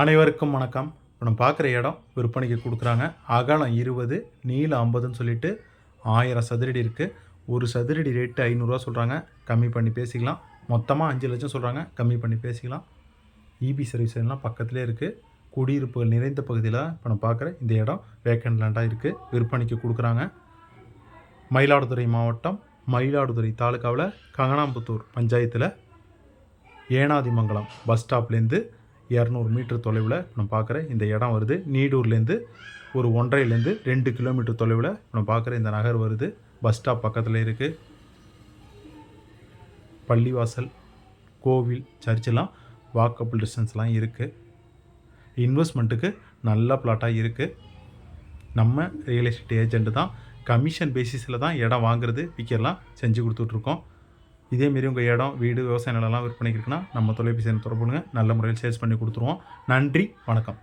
அனைவருக்கும் வணக்கம். இப்போ நம்ம பார்க்குற இடம் விற்பனைக்கு கொடுக்குறாங்க. அகலம் இருபது நீளம் ஐம்பதுன்னு சொல்லிட்டு ஆயிரம் சதுரடி இருக்குது ஒரு சதுரடி ரேட்டு ஐநூறுரூவா சொல்கிறாங்க கம்மி பண்ணி பேசிக்கலாம். மொத்தமாக அஞ்சு லட்சம் சொல்கிறாங்க கம்மி பண்ணி பேசிக்கலாம். இபி சர்வீஸ் எல்லாம் பக்கத்துலேயே இருக்குது குடியிருப்புகள் நிறைந்த பகுதியில் இப்போ நம்ம பார்க்குற இந்த இடம் வேக்கண்ட் லேண்டாக இருக்குது விற்பனைக்கு கொடுக்குறாங்க. மயிலாடுதுறை மாவட்டம் மயிலாடுதுறை தாலுக்காவில் கங்கனாம்புத்தூர் பஞ்சாயத்தில் ஏனாதிமங்கலம் பஸ் ஸ்டாப்லேருந்து இரநூறு மீட்டர் தொலைவில் நம்ம பார்க்குற இந்த இடம் வருது. நீடூர்லேருந்து ஒரு ஒன்றரைலேருந்து ரெண்டு கிலோமீட்டர் தொலைவில் நம்ம பார்க்குற இந்த நகர் வருது. பஸ் ஸ்டாப் பக்கத்தில் இருக்குது பள்ளிவாசல் கோவில் சர்ச்செல்லாம் வாக்கபிள் டிஸ்டன்ஸ்லாம் இருக்குது இன்வெஸ்ட்மெண்ட்டுக்கு நல்ல பிளாட்டாக இருக்குது நம்ம ரியல் எஸ்டேட் ஏஜென்ட்டு தான். கமிஷன் பேசிஸில் தான் இடம் வாங்குறது விற்கலாம் செஞ்சு கொடுத்துட்ருக்கோம். இதேமாரி உங்கள் இடம் வீடு விவசாய நிலம்லாம் விற்பனைக்கு இருக்குன்னா நம்ம தொலைபேசி எண் நல்ல முறையில் சேல்ஸ் பண்ணி கொடுத்துருவோம். நன்றி வணக்கம்.